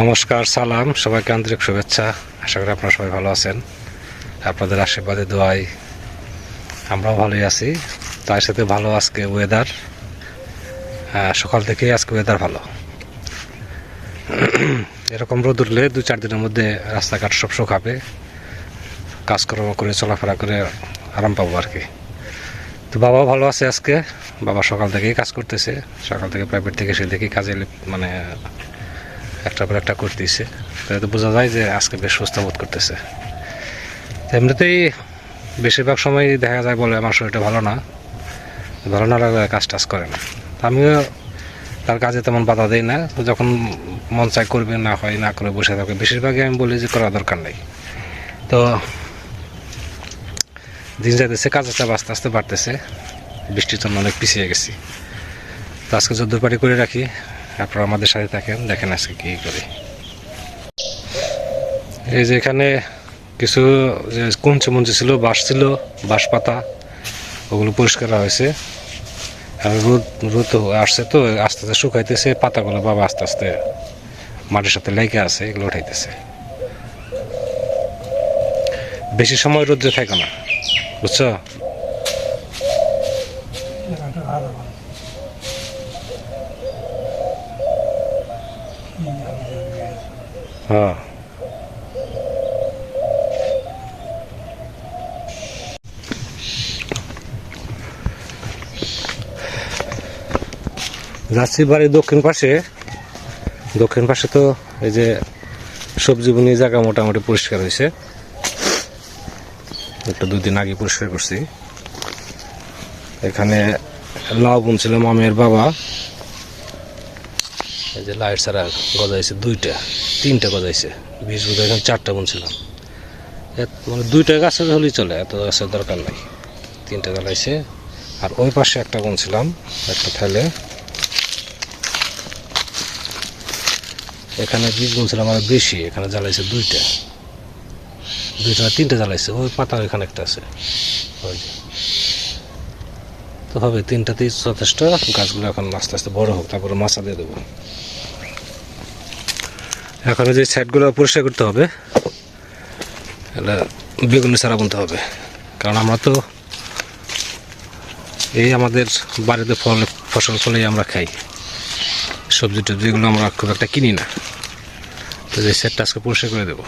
নমস্কার, সালাম, সবাইকে আন্তরিক শুভেচ্ছা। আশা করি আপনারা সবাই ভালো আছেন। আপনাদের আশীর্বাদে দোয়াই আমরাও ভালোই আছি। তার সাথে ভালো আজকে ওয়েদার সকাল থেকেই আজকে ওয়েদার ভালো। এরকম রোদ উঠলে দু চার দিনের মধ্যে রাস্তাঘাট সব শুকাবে। কাজকর্ম করে, চলাফেরা করে আরাম পাবো আর কি। তো বাবাও ভালো আছে আজকে। বাবা সকাল থেকেই কাজ করতেছে। সকাল থেকে প্রাইভেট থেকে সে দেখি কাজে মানে একটা পর একটা করতেছে তাতে বোঝা যায় যে আজকে বেশ সুস্থ বোধ করতেছে। এমনিতেই বেশিরভাগ সময় দেখা যায় বলে আমার শরীরটা ভালো না। ভালো না লাগলে কাজ টাজ করে না। আমিও তার কাজে তেমন বাধা দেই না। তো যখন মন চাই করবে, না হয় না করে বসে থাকে, বেশিরভাগই আমি বলি যে করার দরকার নেই। তো দিন যাইতেছে, কাজের চাপ আস্তে আস্তে বাড়তেছে। বৃষ্টির জন্য অনেক পিছিয়ে গেছি। তো আজকে যদ্দূর পারি করে রাখি। আপনারা আমাদের সাথে থাকেন, দেখেন আজকে কী করি। এই যে এখানে কিছু যে কুঞ্চে মুঞ্চে ছিল, বাঁশ ছিল, বাঁশ পাতা, ওগুলো পরিষ্কার করা হয়েছে। আর রোদ রোদ আসছে তো, আস্তে আস্তে শুকাইতেছে, পাতাগুলো বাবা আস্তে আস্তে মাটির সাথে লেগে আছে, এগুলো উঠাইতেছে। বেশি সময় রোদ্রে থাকে না, বুঝছ? হ্যাঁ। যাচ্ছি বাড়ির দক্ষিণ পাশে। দক্ষিণ পাশে তো এই যে সবজি বুনি জায়গা মোটামুটি পরিষ্কার হয়েছে। একটা দুদিন আগে পরিষ্কার করছি। এখানে লাউ বুনছিল মামের বাবা। এই যে লাইট ছাড়া গজাইছে দুইটা, তিনটা গজাইছে। বিশ বোধ এখানে চারটা বুনছিলাম। মানে দুইটা গাছ হলেই চলে, এত গাছের দরকার নাই। তিনটা জ্বালাইছে আর ওই পাশে একটা বুনছিলাম, একটা ফেলে। এখানে বীজ বুনছিলাম আর বেশি, এখানে জ্বালাইছে দুইটা। দুইটা তিনটা জ্বালাইছে, ওই পাতা এখানে একটা আছে। ওই যে। তো হবে তিনটাতেই যথেষ্ট, গাছগুলো এখন আস্তে আস্তে বড় হোক, তারপরে মাছা দিয়ে দেবো। এখন যে সাইডগুলো পরিষ্কার করতে হবে। এটা বেগুনি সারা বুনতে হবে। কারণ আমরা তো এই আমাদের বাড়িতে ফল, ফসল ফলেই আমরা খাই। সবজি টবজিগুলো আমরা খুব একটা কিনি না। তো এই সেটটা আজকে পরিষ্কার করে দেবো।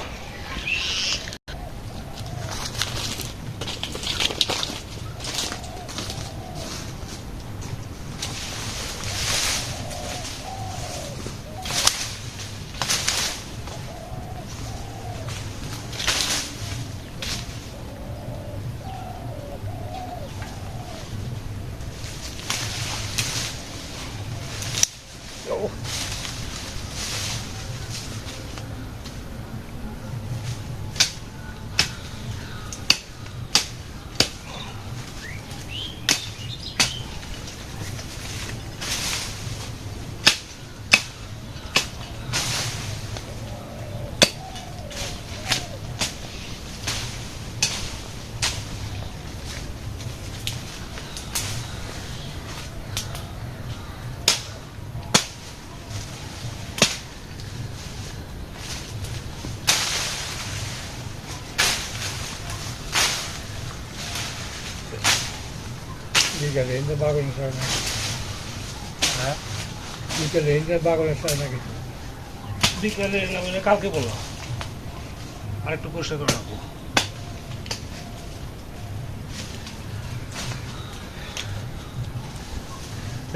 এনে বাগানের সার না হ্যাঁ বিকালে এনে বাগানের সার না বিকেলে কালকে বললাম আর একটু পরিষ্কার করে রাখব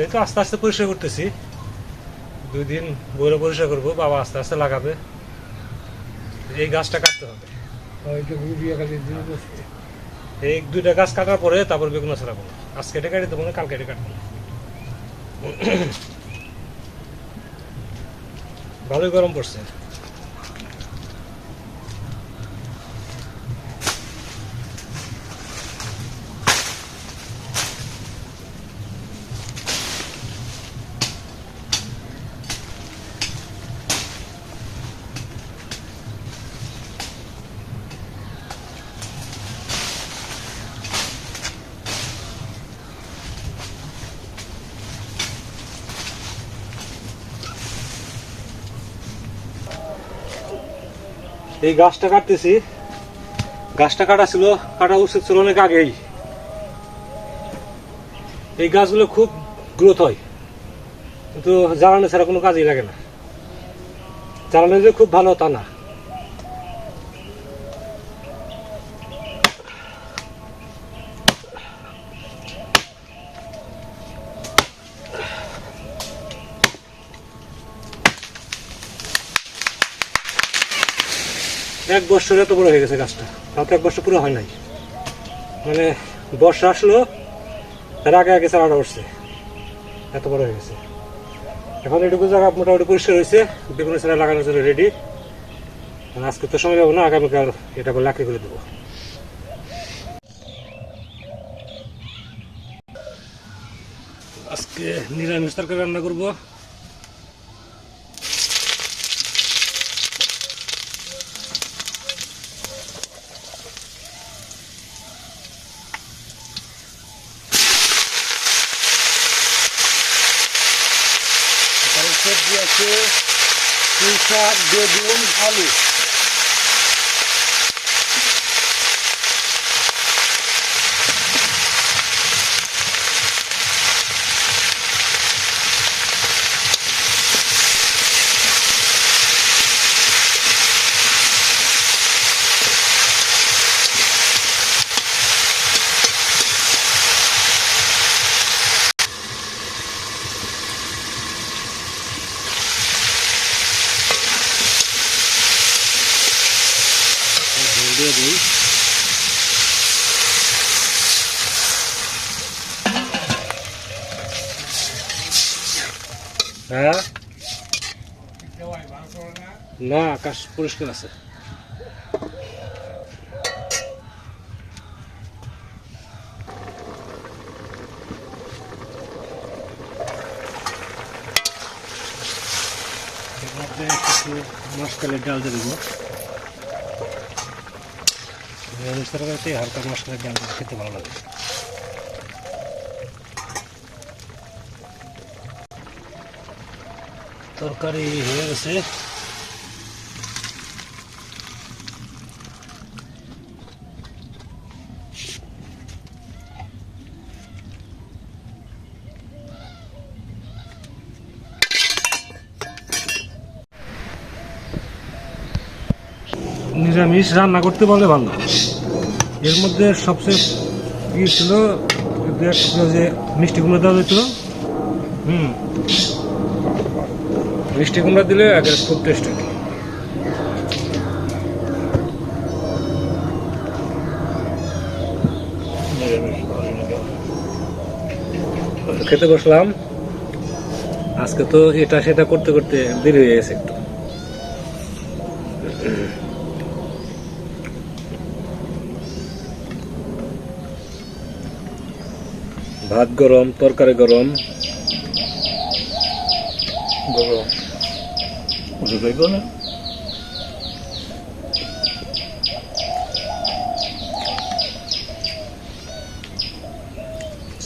এই তো আস্তে আস্তে পরিষ্কার করতেছি দুই দিন বইরে পরিষ্কার করব বাবা আস্তে আস্তে লাগাবে। এই গাছটা কাটতে হবে। বসে। এই দুইটা গাছ কাটার পরে তারপর বেগুন ছাড়াবো আজ কেটে কেটে দেবো না কাল কেটে কাটবো ভালোই গরম পড়ছে। এই গাছটা কাটতেছি। গাছটা কাটা ছিল, কাটা উচিত ছিল অনেক আগেই। এই গাছগুলো খুব গ্রোথ হয়। কিন্তু জ্বালানি ছাড়া কোনো কাজেই লাগে না। জ্বালানি যে খুব ভালো তা না। এক বছর এত বড় হয়ে গেছে গাছটা। তাও তো এক বছর পুরো হয় নাই। মানে বর্ষা আসলো তার আগে আগে চারাটা উঠছে। এত বড় হয়ে গেছে। এখন এটুকু জায়গা মোটামুটি পরিষ্কার হয়েছে বেগুন চারা লাগানোর জন্য রেডি আজকে তো সময় যাব না, আগামীকাল এটা করে লাকড়ি করে দেবো। আজকে নিরামিষ তরকারি রান্না করব এখানে সবজি আছে পুঁই শাক বেগুন আলু ঝোল দিয়ে দিই হ্যাঁ? না আকাশ পরিষ্কার আছে। কিছু মশকালের ডাল দিয়ে দেবো। নিরামিষ হালকা মশলার ডাল খেতে ভালো লাগে। তরকারি হয়ে গেছে। নিরামিষ রান্না করতে বলে ভালো। এর মধ্যে সবচেয়ে ছিল যে মিষ্টি কুমড়া দেওয়া যেত হুম। মিষ্টি কুমড়া দিলে আগে খুব টেস্ট হতো খেতে বসলাম। আজকে তো এটা সেটা করতে করতে দেরি হয়ে গেছে একটু। ভাত গরম তরকারি গরম। গরম। না?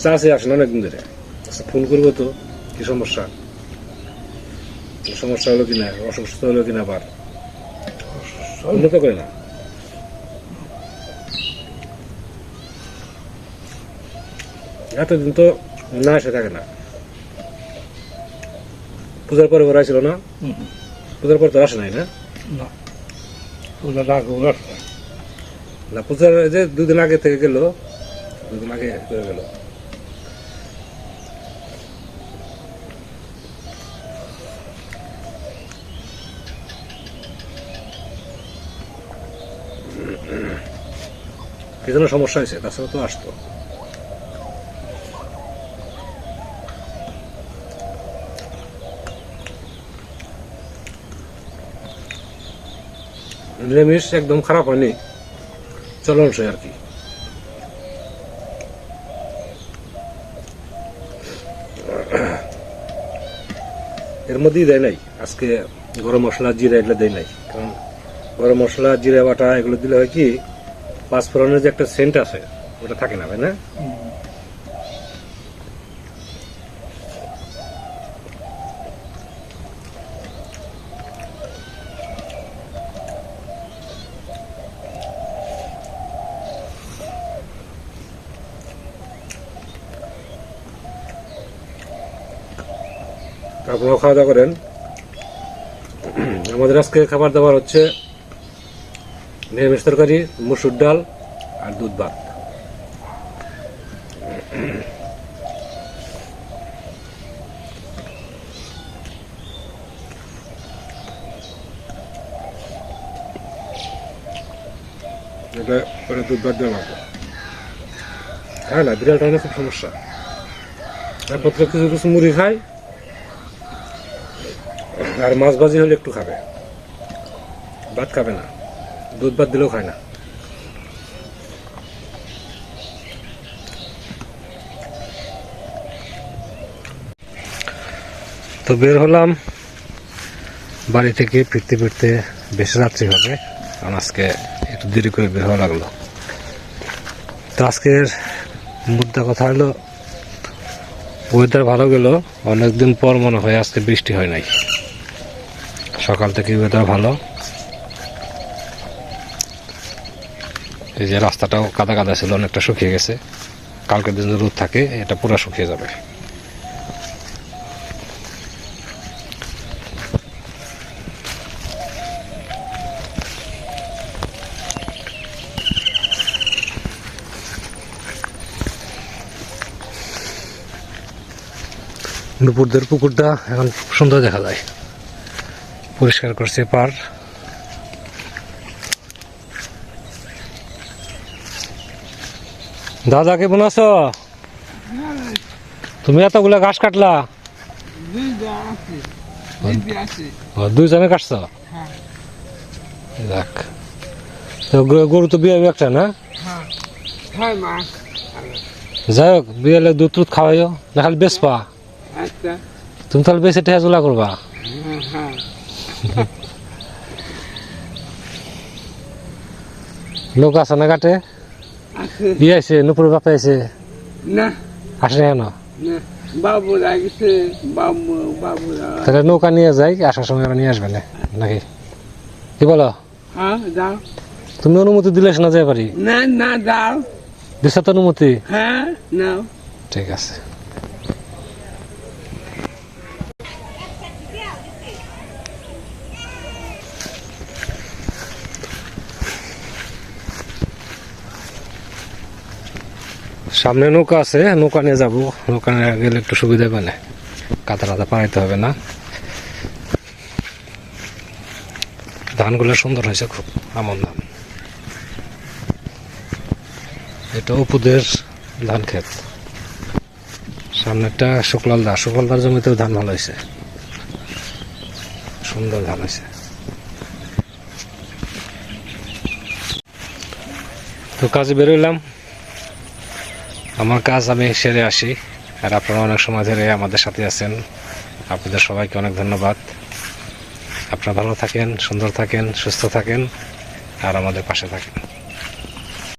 চাষে আসেন অনেকদিন ধরে। আচ্ছা ফোন করব তো কি সমস্যা? কি সমস্যা হলো কিনা অসুস্থ হলো কিনা আবার? উন্নত করে না? এতদিন তো না এসে থাকে না। পূজার পরে ওরা ছিল না? পূজার পর তো আসে নাই না? না। ওটা ওরা না পূজার যে দুদিন আগে থেকে গেল দুদিন আগে করে গেল। কি যেন সমস্যা হয়েছে তাছাড়া তো আসতো। নিরামিষ একদম খারাপ হয়নি। চলনসই আর কি। এর মধ্যেই দেয় নাই। আজকে গরম মশলা জিরা এগুলো দেয় নাই। কারণ গরম মশলা, জিরা বাটা এগুলো দিলে হয় কি পাঁচ পাঁচফোড়নের যে একটা সেন্ট আছে, ওটা থাকে না, তাই না? আপনারাও খাওয়া দাওয়া করেন। আমাদের আজকে খাবার দাবার হচ্ছে নিরামিষ তরকারি, মুসুর ডাল আর দুধ ভাত। এটা দুধ ভাত মাখবো। খায় না, বিড়ালটা খুব সমস্যা। তারপর কিছু কিছু মুড়ি খায় আর মাছ ভাজি হলে একটু খাবে। ভাত খাবে না। দুধ ভাত দিলেও খায় না। তো বের হলাম। বাড়ি থেকে ফিরতে ফিরতে বেশ রাত্রি হবে। কারণ আজকে একটু দেরি করে বের হওয়া লাগল। তো আজকের মুদ্রা কথা হলো ওয়েদার ভালো গেল। অনেকদিন পর মনে হয় আজকে বৃষ্টি হয় নাই। সকাল থেকে ওয়েদার ভালো। এই যে রাস্তাটাও কাদা কাদা ছিল, অনেকটা শুকিয়ে গেছে। কালকের দিন রোদ থাকে, এটা পুরো শুকিয়ে যাবে। দুপুরদের পুকুরটা এখন সুন্দর দেখা যায়। পরিষ্কার করছে পার। দাদা কেমন আছো? তুমি এতগুলা ঘাস কাটলা? ও, দুইজনে কাটছ? গ- গরু তো বিয়ে একটা না? যাই হোক বিয়েলে দুধ টুধ খাওয়াইও না খালি বেচপা আচ্ছা। তুমি তাহলে বেশি ঠেজুলা করবা? লোক আছে না কাটে আছে। ই আইছে নুপুর বাপে আইছে না। আসে না কেন? না। বাবু বাবু বাবুরা তাহলে নৌকা নিয়ে যাই আসার সময় নিয়ে আসবে না? নাকি? কি বলো? হ্যাঁ যাও। তুমি অনুমতি দিলে না যাই পারি না না যাও। দিছ তো অনুমতি? হ্যাঁ নাও। ঠিক আছে। সামনে নৌকা আছে, নৌকা নিয়ে যাব। নৌকা নিয়ে গেলে একটু সুবিধা না কাদা টাদা পাড়াইতে হবে না। ধানগুলো সুন্দর হয়েছে খুব, আমন ধান। এটা উপদের ধান ক্ষেত। সামনেরটা শুক্লাল দা শুক্লালদার জমিতেও ধান ভালো হয়েছে। সুন্দর ধান হয়েছে। তো কাজে বেরোলাম আমার কাজ, আমি সেরে আসি। আর আপনারা অনেক সময় ধরে আমাদের সাথে আছেন। আপনাদের সবাইকে অনেক ধন্যবাদ। আপনারা ভালো থাকেন, সুন্দর থাকেন, সুস্থ থাকেন, আর আমাদের পাশে থাকেন।